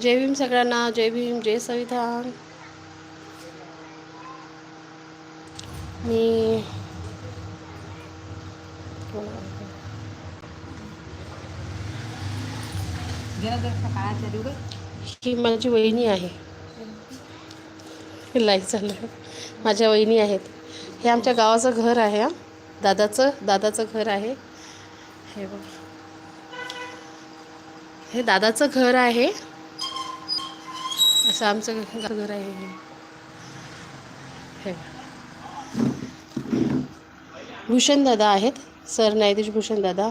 जय भीम सगळ्यांना जय भीम जय संविधान. मी ही माझी वहिनी आहे. लाईक झालं माझ्या वहिनी आहेत. हे आमच्या गावाचं घर आहे हा. दादाचं दादाचं घर आहे. हे बघ. हे दादाचं घर आहे. असं आमचं घर आहे हे. भूषण दादा आहेत. सर न्यायाधीश भूषण दादा.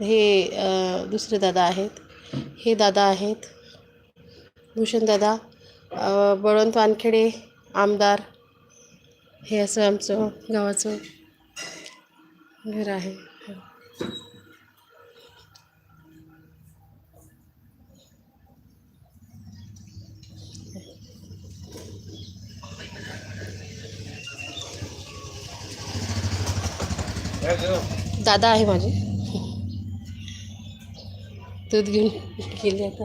हे दुसरे दादा आहेत. हे दादा आहेत. भूषण दादा बळवंत वानखेडे आमदार. हे असं आमचं गावाचं घर आहे. दादा आहे माझे. दूध घेऊन गेले आता.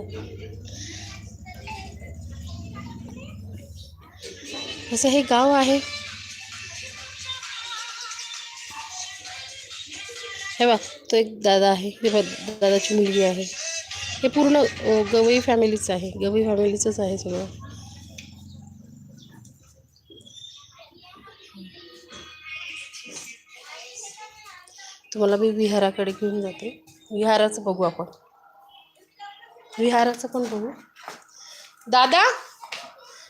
असं हे गाव आहे. हे बघ तो एक दादा आहे. हे बघ दादाची मुलगी आहे. हे पूर्ण गवई फॅमिलीच आहे. गवई फॅमिलीचंच आहे सगळं. तुम्हाला मी विहाराकडे घेऊन जाते. विहाराचं बघू आपण. विहाराचं पण बघू. दादा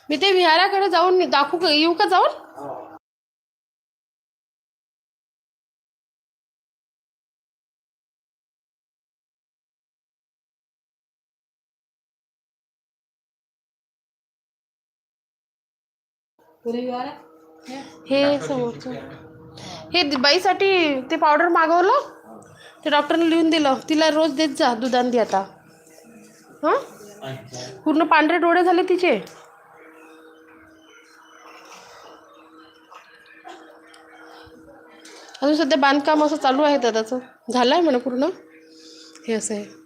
मी ते विहाराकडे जाऊन दाखवू का? येऊ का जाऊन? हे समोरचं. हे बाईसाठी ते पावडर मागवलं ते डॉक्टरने लिहून दिलं तिला रोज देत जा दुधान दे आता. हां? पूर्ण पांढरे डोळे झाले तिचे. अजून सध्या बांधकाम असं चालू आहे दादाचं. झालं आहे म्हणा पूर्ण? हे असं आहे.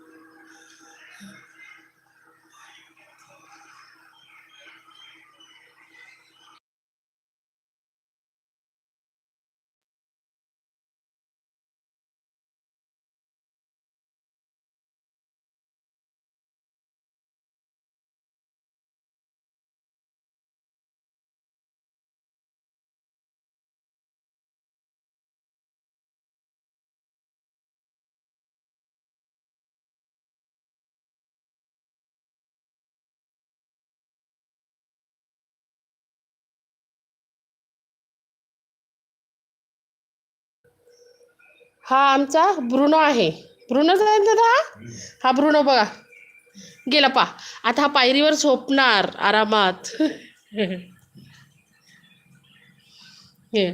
हा आमचा ब्रुनो आहे. ब्रुनो दादा? हा हा ब्रुनो बघा. गेला पा. आता हा पायरीवर झोपणार आरामात. हे.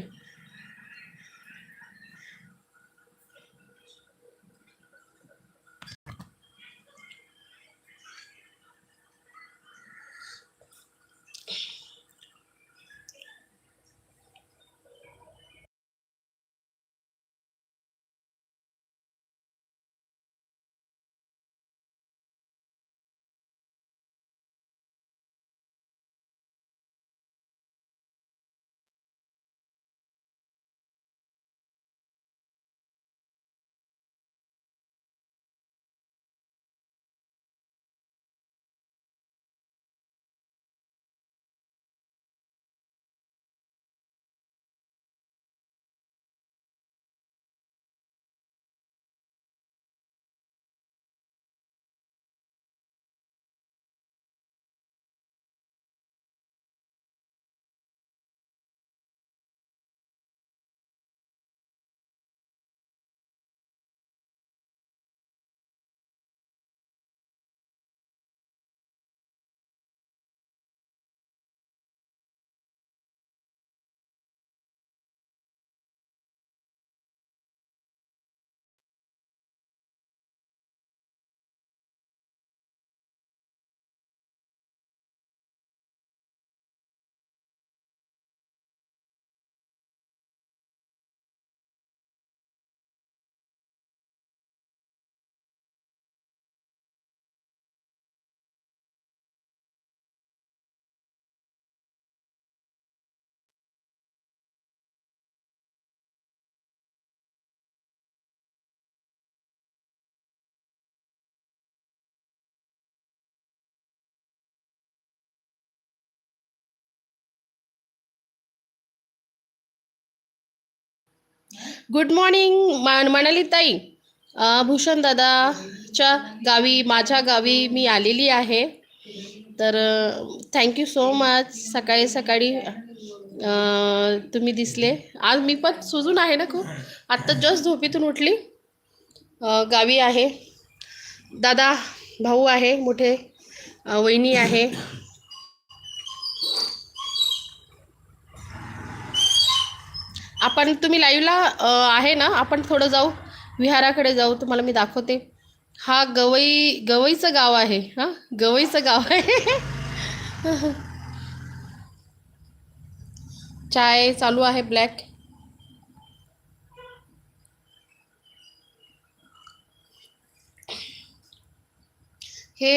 गुड मॉर्निंग म्हणाली ताई भूषण दादाच्या गावी माझ्या गावी मी आलेली आहे. तर थँक्यू सो मच सकाळी सकाळी uh, तुम्ही दिसले. आज मी पण सुजून आहे ना खूप? आत्ता जस्ट झोपेतून उठली. Uh, गावी आहे. दादा भाऊ आहे मोठे uh, वहिनी आहे. आपण तुम्ही लाईव्हला आहे ना? आपण थोडं जाऊ. विहाराकडे जाऊ. तुम्हाला मी दाखवते. हा गवई गवईचं गाव आहे. हां? गवईचं गाव आहे. चाय चालू आहे ब्लॅक हे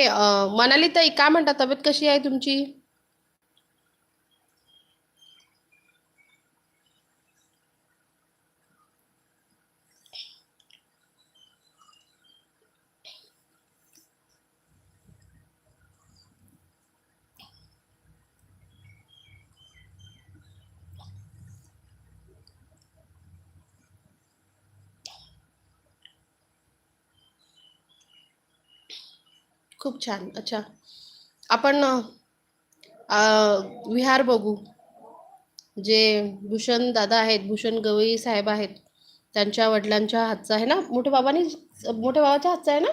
मनाली ताई काय म्हणता? तब्येत कशी आहे तुमची खूप छान. अच्छा. आपण विहार बघू. जे भूषण दादा आहेत भूषण गवई साहेब आहेत त्यांच्या वडिलांच्या हातचा आहे ना? मोठ्या बाबांनी मोठ्या बाबाच्या हातचा आहे ना?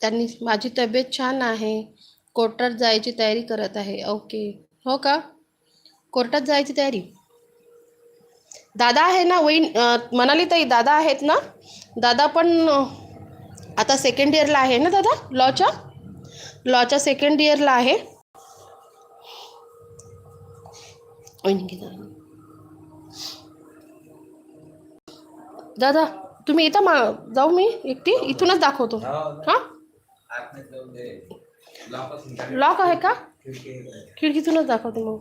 त्यांनी माझी तब्येत छान आहे. कोर्टात जायची तयारी करत आहे. ओके. हो का? कोर्टात जायची तयारी? दादा आहे ना वहीन म्हणाली ताई दादा आहेत ना? दादा पण आता सेकंड इयरला आहे ना दादा लॉच्या लॉच्या सेकंड इयरला आहे. दादा तुम्ही येता मा जाऊ मी एकटी? इथूनच दाखवतो. हां. लॉक आहे का? खिडकीतूनच दाखवते मग.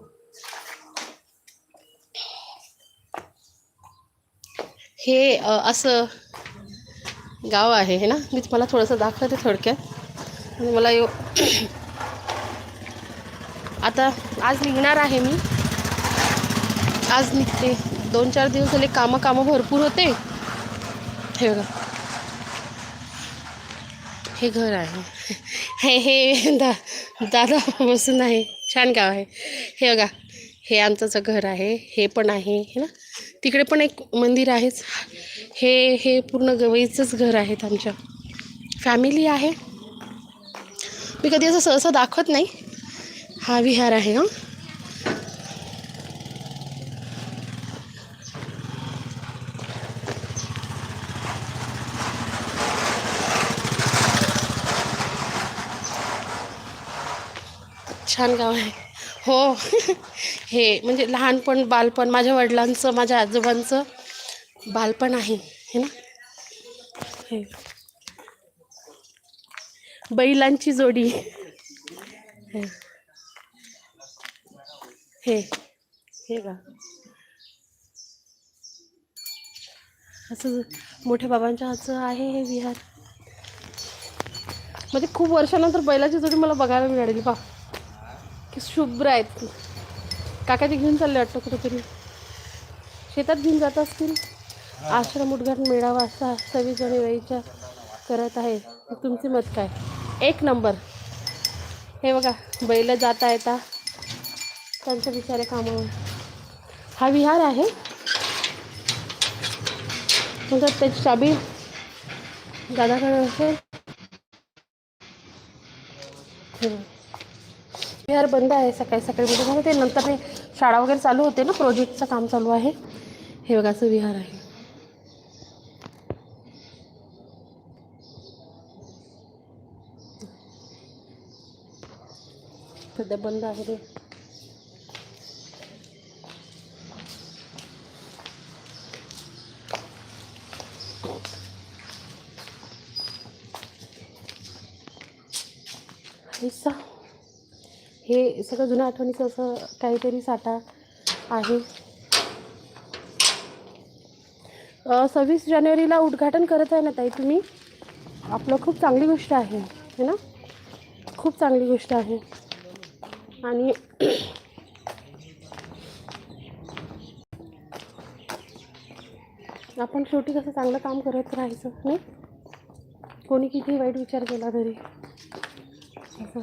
हे असं गाव आहे हे ना? मी तुम्हाला थोडंसं दाखवते थोडक्यात. आणि मला येऊ आता आज निघणार आहे मी. आज निघते. दोन चार दिवस झाले कामं कामं भरपूर होते. हे बघा. हे घर आहे. हे हे दा दादा बसून आहे. छान गाव आहे. हे बघा. हे आमचं घर आहे. हे पण आहे. हे ना? तिकडे पण एक मंदिर आहेच. हे हे पूर्ण गवईचंच घर आहेत आमच्या. फॅमिली आहे. मी कधी असं सहसा दाखवत नाही. हा विहार आहे हां. छान गाव आहे. हो. हे म्हणजे लहानपण बालपण माझ्या वडिलांचं माझ्या आजोबांचं बालपण आहे हे ना? हे. बैलांची जोडी. हे. हे. हे का असं मोठ्या बाबांच्या असं आहे हे विहार. म्हणजे खूप वर्षानंतर बैलाची जोडी मला बघायला मिळाली पा की शुभ्र आहेत. काका ते घेऊन चालले वाटतं कुठेतरी. शेतात घेऊन जात असतील. आश्रम उद्घाटन मेळावा असा सव्वीस जानेवारीच्या करत आहे तुमचे मत काय? एक नंबर. हे बघा बैल जाता येता त्यांच्या बिचारे कामावर. हा विहार आहे. म्हणजे त्याची चाबी. दादाकडे असेल. विहार बंद आहे सकाळी सकाळी म्हणजे झालं ते नंतर ते शाळा वगैरे चालू होते ना प्रोजेक्टचं काम चालू आहे. हे बघा असं विहार आहे. सध्या बंद आहे ते. हिस्सा हे सगळं जुन्या आठवणीचं असं काहीतरी साठा आहे. सव्वीस जानेवारीला उद्घाटन करत आहे ना ताई तुम्ही? आपलं खूप चांगली गोष्ट आहे है ना? खूप चांगली गोष्ट आहे. आणि आपण शेवटी कसं चांगलं काम करत राहायचं नाही? कोणी किती वाईट विचार केला तरी. असं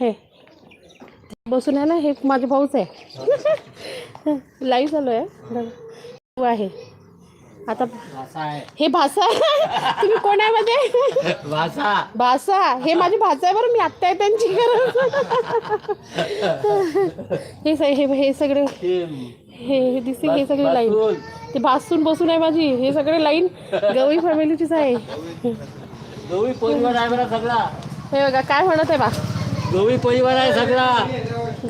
हे. बसून आहे ना हे माझे भाऊच आहे. लाईव्ह चालू आहे. आहे. आता हे भाषा तुम्ही कोण आहे मध्ये भाषा भाषा हे माझी भाषा आहे बरं मी आत्ता आहे त्यांची हे स- हे हे सगळे. हे हे दिसते हे सगळे लाईन. ते भासून बसून आहे माझी. हे सगळे लाईन गवई फॅमिलीचीच आहे. हे बघा काय म्हणत आहे बा? गवळी परिवार आहे सगळा.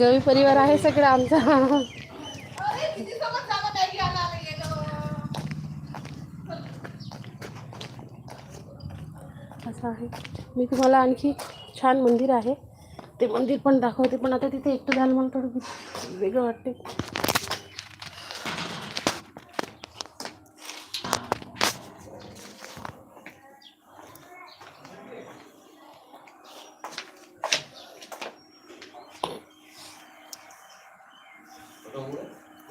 गवी परिवार आहे सगळं आमचा. असं आहे. मी तुम्हाला आणखी छान मंदिर आहे. ते मंदिर पण दाखवते पण आता तिथे एकटं झालं मला थोडं वेगळं वाटते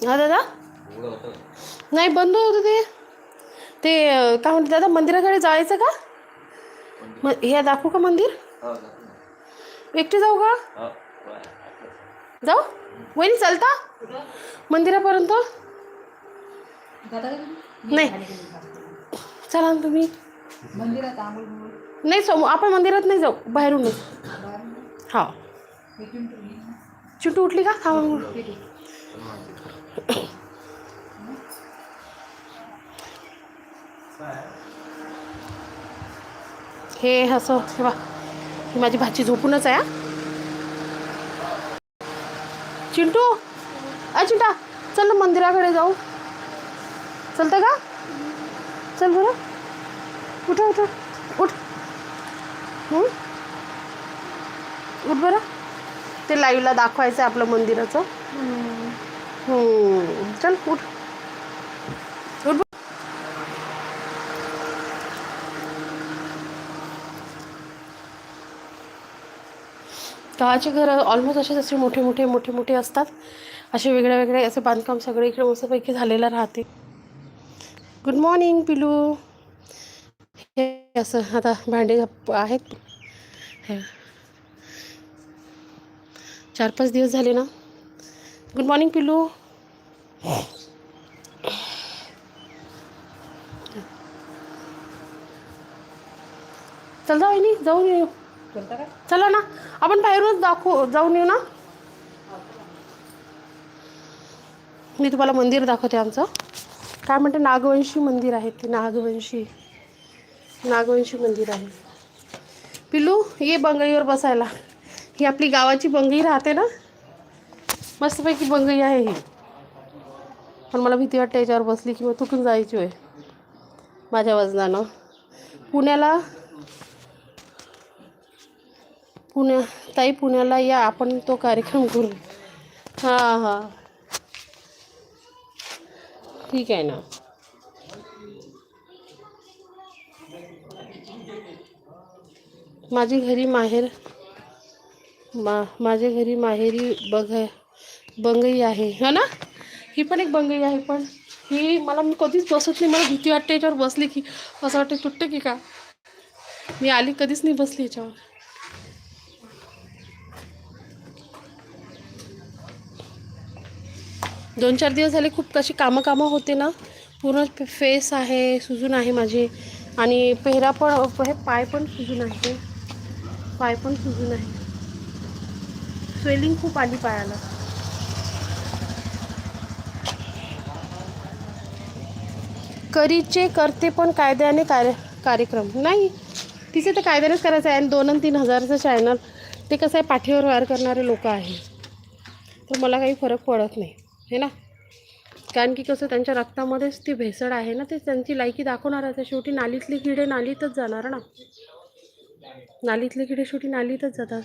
हा दादा? नाही बंद होतं ते ते काय म्हणते दादा मंदिराकडे जायचं का? मग हे दाखवू का मंदिर? एकटे जाऊ का? जाऊ? वहिनी चालता? मंदिरापर्यंत? नाही. चला ना तुम्ही. नाही समोर आपण मंदिरात नाही जाऊ बाहेरूनच हा. चिंटू उठली का? थांबा. हे असं हे ही माझी भाची झोपूनच आहे हा. चिंटू अ चिंटा चल ना मंदिराकडे जाऊ. चलतं का? चल बरं. उठा उठा उठ. उठ बरं. ते लाईव्हला दाखवायचं आहे आपलं मंदिराचं. हो. चल उठ. उठ गावाचे घरं ऑलमोस्ट असेच असे मोठे मोठे मोठे मोठे असतात. असे वेगळे वेगळे असे बांधकाम सगळे इकडे मस्तपैकी झालेलं राहते. गुड मॉर्निंग पिलू. हे असं आता भांडे आहेत. हे. चार पाच दिवस झाले ना. गुड मॉर्निंग पिलू. चल जाऊ जाऊन येऊ. चला ना आपण बाहेरूनच दाखवू जाऊन येऊ ना. मी तुम्हाला मंदिर दाखवते आमचं. काय म्हणते नागवंशी मंदिर आहे ते नागवंशी. नागवंशी मंदिर आहे. पिलू ये बंगईवर बसायला. ही आपली गावाची बंगई राहते ना? मस्तपैकी बंगई आहे ही. पण मला भीती वाटते याच्यावर बसली की मग तुटून जायची होय. माझ्या वजनानं. पुण्याला पुण्या ताई पुण्याला या आपण तो कार्यक्रम करू. हां हां. ठीक आहे ना. माझी घरी माहेर मा माझ्या घरी माहेरी बघ बंगई आहे. हा ना? ही पण एक बंगळी आहे पण ही मला मी कधीच बसत नाही. मला भीती वाटते याच्यावर बसली की असं वाटते तुटते की का? मी आली कधीच नाही बसली याच्यावर. दोन चार दिवस झाले खूप कशी कामं कामं होते ना. पूर्ण फेस आहे सुजून आहे माझे. आणि पेहरा पण हे पाय पण सुजून आहे. पाय पण सुजून आहे. स्वेलिंग खूप आली पायाला. करीचे करते पण कायद्याने कार्य कार्यक्रम. नाही. तिचे तर कायद्यानेच करायचं आहे. आणि दोन आणि तीन हजारचं चॅनल ते कसं आहे पाठीवर वार करणारे लोक आहे. तर मला काही फरक पडत नाही. है ना? कारण की कसं त्यांच्या रक्तामध्येच ती भेसळ आहे ना ते त्यांची लायकी दाखवणार आहे. शेवटी नालीतले किडे नालीतच जाणार ना. नालीतले किडे शेवटी नालीतच जातात.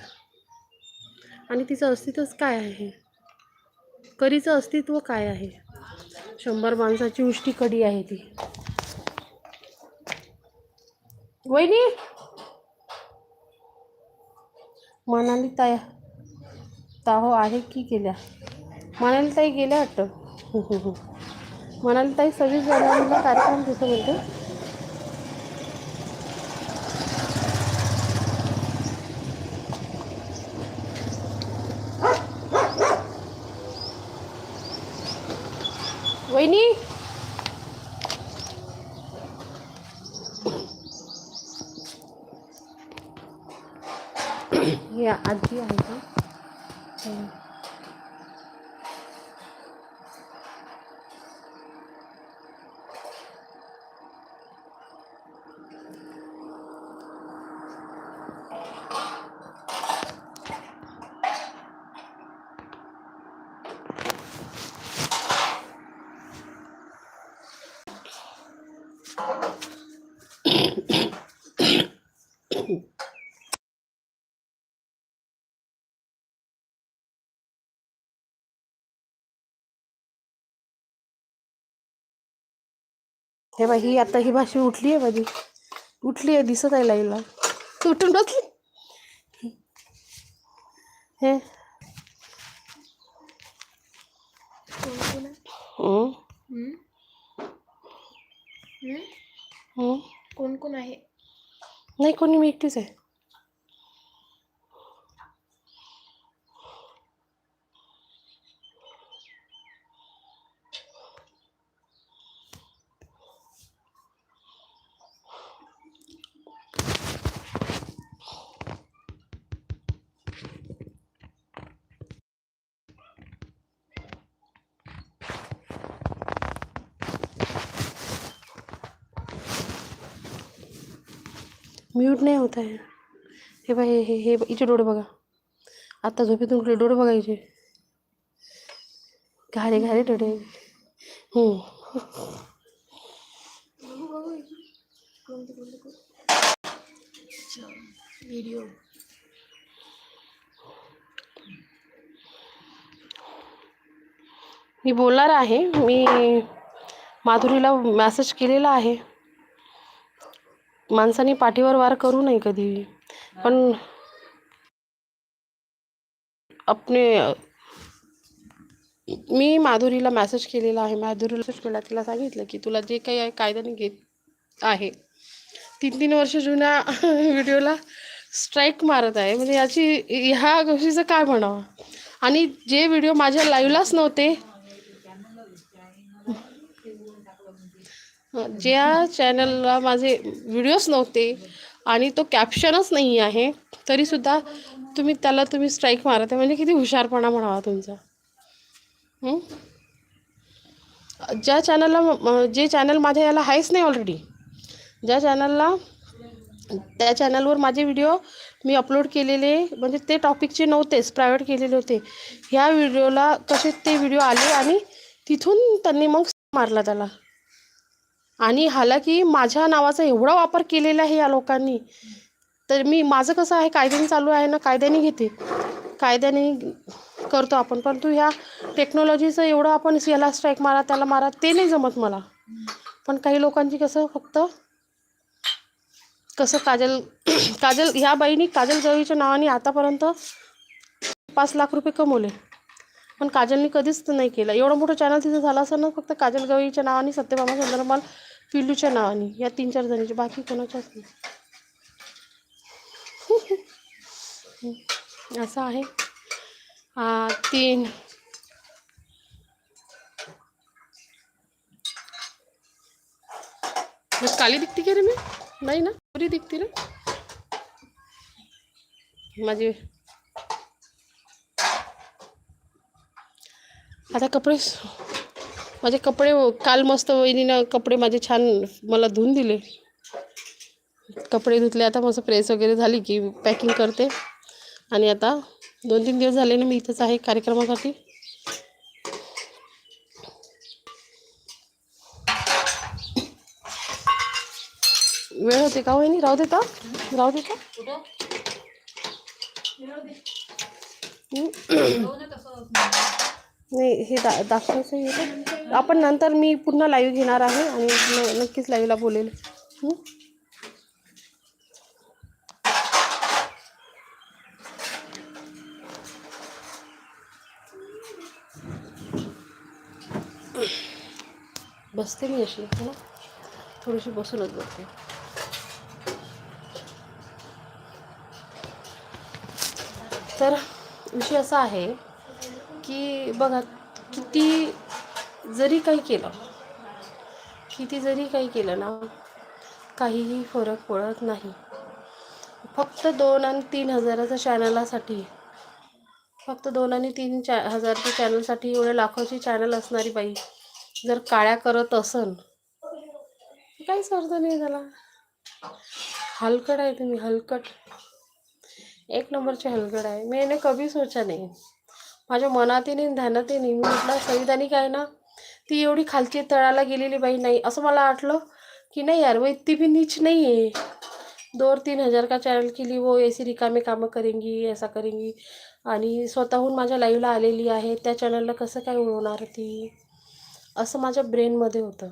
आणि तिचं अस्तित्वच काय आहे? करीचं अस्तित्व काय आहे? शंभर माणसाची उष्टी कडी आहे ती. वहिनी! मनाली ताई ताहो आहे की गेल्या? मनाली ताई गेल्या वाटतं? मनाली ताई सव्वीस जानेवारीला कार्यक्रम तिथं म्हणते वहिनी हे आजी आहे का हं. हे बाई ही आता ही भाषी उठली आहे माझी. उठली आहे दिसत आहे लाईला उठून बसली? हं. कोण कोण आहे? नाही कोणी मी एकटीच आहे. नाही होत आहे. हे बाई हे हे हे हिचे डोळे बघा. आत्ता झोपेतून कुठले डोळे बघायचे? घारे घारे डोळे. व्हिडिओ मी बोलणार आहे. मी माधुरीला मॅसेज केलेला आहे. माणसाने पाठीवर वार करू नये कधी. पण आपले मी माधुरीला मॅसेज केलेला आहे. माधुरीला मेसेज केला तिला सांगितलं की तुला जे काही आहे कायद्याने घेत आहे तीन तीन वर्ष जुन्या व्हिडिओला स्ट्राईक मारत आहे. म्हणजे याची ह्या गोष्टीचं काय म्हणावं? आणि जे व्हिडिओ माझ्या लाईव्हलाच नव्हते ज्या चॅनलला माझे व्हिडिओज नव्हते आणि तो कॅप्शनच नाही आहे तरीसुद्धा तुम्ही त्याला तुम्ही स्ट्राईक मारत आहे. म्हणजे किती हुशारपणा म्हणावा तुमचा. ज्या चॅनलला जे चॅनल माझ्या याला आहेच नाही ऑलरेडी ज्या चॅनलला त्या चॅनलवर माझे व्हिडिओ मी अपलोड केलेले म्हणजे ते टॉपिकचे नव्हतेच प्रायव्हेट केलेले होते. ह्या व्हिडिओला कसे ते व्हिडिओ आले आणि तिथून त्यांनी मग मारला त्याला. आणि हालाकी माझ्या नावाचा एवढा वापर केलेला आहे या लोकांनी तर मी माझं कसं आहे कायद्याने चालू आहे ना कायद्याने घेते. कायद्याने करतो आपण परंतु ह्या टेक्नॉलॉजीचं एवढं आपण याला स्ट्राईक मारा त्याला मारा ते नाही जमत मला. पण काही लोकांची कसं फक्त कसं काजल काजल ह्या बाईनी काजल गवळीच्या नावाने आतापर्यंत पाच लाख रुपये कमवले. पण काजलनी कधीच नाही केलं. एवढं मोठं चॅनल तिथं झालं असं ना फक्त काजल गवईच्या नावाने सत्यभामा चंद्रमाल पिल्लूच्या नावाने या तीन चार जणीचे. बाकी कोणाच्याच नाही. असं आहे. तीन. काली दिखती का रे मी? नाही ना? पुरी दिखती रे माझे आता कपडे माझे कपडे काल मस्त वहिनीनं कपडे माझे छान मला धुवून दिले. कपडे धुतले आता मस्त प्रेस वगैरे झाली की पॅकिंग करते. आणि आता दोन तीन दिवस झाले ना मी इथंच आहे कार्यक्रमासाठी. वेळ होते का वहिनी? राहू देता राहू देता? नाही हे दा दाखवायचं आहे आपण नंतर मी पुन्हा लाईव्ह घेणार आहे आणि नक्कीच लाईव्हला बोलेल. बसते मी अशी ना थोडीशी बसूनच बसते तर विषय असा आहे की बघा किती जरी काही केलं किती जरी काही केलं ना काहीही फरक पडत नाही. फक्त दोन आणि तीन हजाराच्या चॅनलासाठी फक्त दोन आणि तीन चॅ हजारच्या चॅनलसाठी एवढ्या लाखोची चॅनल असणारी बाई जर काळ्या करत असन काहीच अर्थ नाही त्याला. हलकट आहे तुम्ही हलकट. एक नंबरचे हलकट आहे. मैंने कभी सोचा नाही. माझ्या मनातही नाही ध्यानातही नाही मी म्हटलं संविधानिक आहे ना ती एवढी खालची तळाला गेलेली बाई नाही. असं मला वाटलं की नाही यार व इतकी बी नीच नाही आहे दो तीन हजार का चॅनल केली वो ऐसी रिकामे कामं करेंगी ऐसा करेंगी. आणि स्वतःहून माझ्या लाईव्हला आलेली आहे त्या चॅनलला कसं काय उडवणार ती? असं माझ्या ब्रेनमध्ये होतं.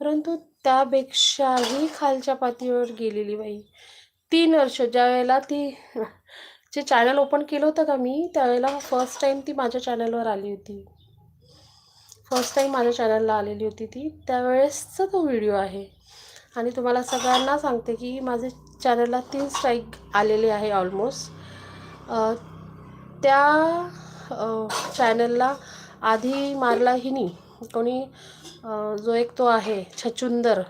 परंतु त्यापेक्षाही खालच्या पातळीवर गेलेली बाई तीन वर्ष ज्या वेळेला ती जे चॅनल ओपन केलं होतं का मी त्यावेळेला फर्स्ट टाईम ती माझ्या चॅनलवर आली होती. फर्स्ट टाईम माझ्या चॅनलला आलेली होती ती. त्यावेळेसचा तो व्हिडिओ आहे. आणि तुम्हाला सगळ्यांना सांगते की माझे चॅनलला तीन स्ट्राईक आलेले आहे ऑलमोस्ट त्या चॅनलला आधी मारला हिनी कोणी जो एक तो आहे छचुंदर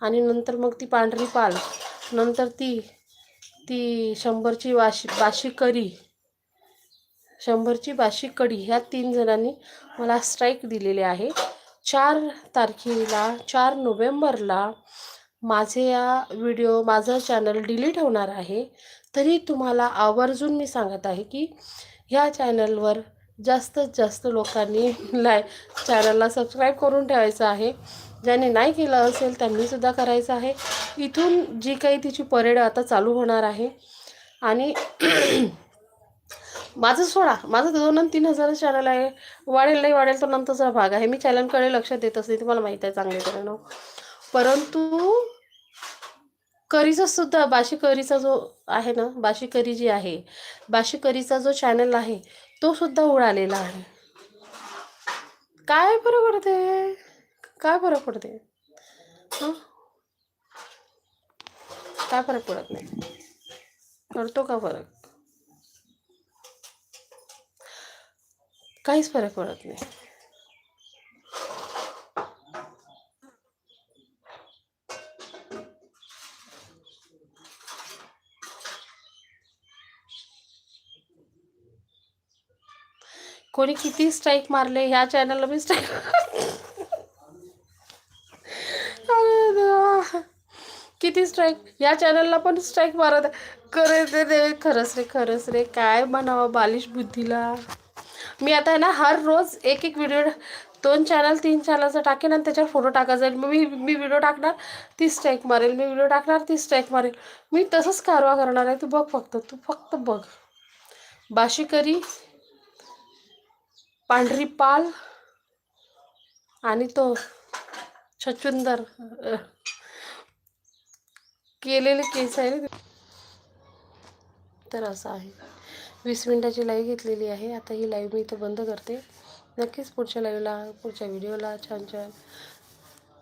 आणि नंतर मग ती पांढरी पाल. नंतर ती ती शंभरची वाशी बाशी करी शंभरची बाशी कडी ह्या तीन जणांनी मला स्ट्राईक दिलेले आहे. चार तारखेला चार नोव्हेंबरला माझे या व्हिडिओ माझं चॅनल डिलीट होणार आहे. तरी तुम्हाला आवर्जून मी सांगत आहे की ह्या चॅनलवर जास्तीत जास्त लोकांनी लाय चॅनलला सबस्क्राईब करून ठेवायचं आहे. ज्याने नाही केलं असेल त्यांनीसुद्धा करायचं आहे. इथून जी काही तिची परेड आता चालू होणार आहे. आणि माझं सोडा माझं दोन आणि तीन हजार चॅनल आहे. वाढेल नाही वाढेल तो नंतरचा भाग आहे. मी चॅनलकडे लक्ष देत असते तुम्हाला माहीत आहे चांगले परंतु करीचा सुद्धा बाशी करीचा जो आहे ना बाशी करी जी आहे बाशी करीचा जो चॅनल आहे तो सुद्धा उडालेला आहे. काय बरोबर ते? काय फरक पडते हं? फरक पडत नाही? पडतो का फरक? काहीच फरक पडत नाही. कोणी किती स्ट्राईक मारले? ह्या चॅनलला मी स्ट्राईक किती स्ट्राईक या चॅनलला पण स्ट्राईक मारत करे ते दे खरंच रे खरंच रे. काय म्हणावं बालिश बुद्धीला? मी आता आहे ना हर रोज एक एक व्हिडिओ दोन चॅनल तीन चॅनलचा टाकेन आणि त्याच्यावर फोटो टाका जाईल. मग मी मी व्हिडिओ टाकणार ती स्ट्राईक मारेल. मी व्हिडिओ टाकणार ती स्ट्राईक मारेल. मी तसंच कारवा करणार आहे. तू बघ फक्त तू फक्त बघ. बाशीकरी पांढरी पाल आणि तो छचुंदर केलेले केस आहे. ना तर असं आहे. वीस मिनटाची लाईव्ह घेतलेली आहे. आता ही लाईव्ह मी इथं बंद करते. नक्कीच पुढच्या लाईव्हला पुढच्या व्हिडिओला छान छान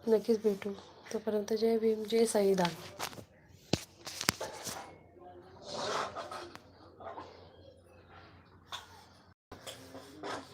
नक्कीच भेटू. तोपर्यंत जय भीम जय साईदान.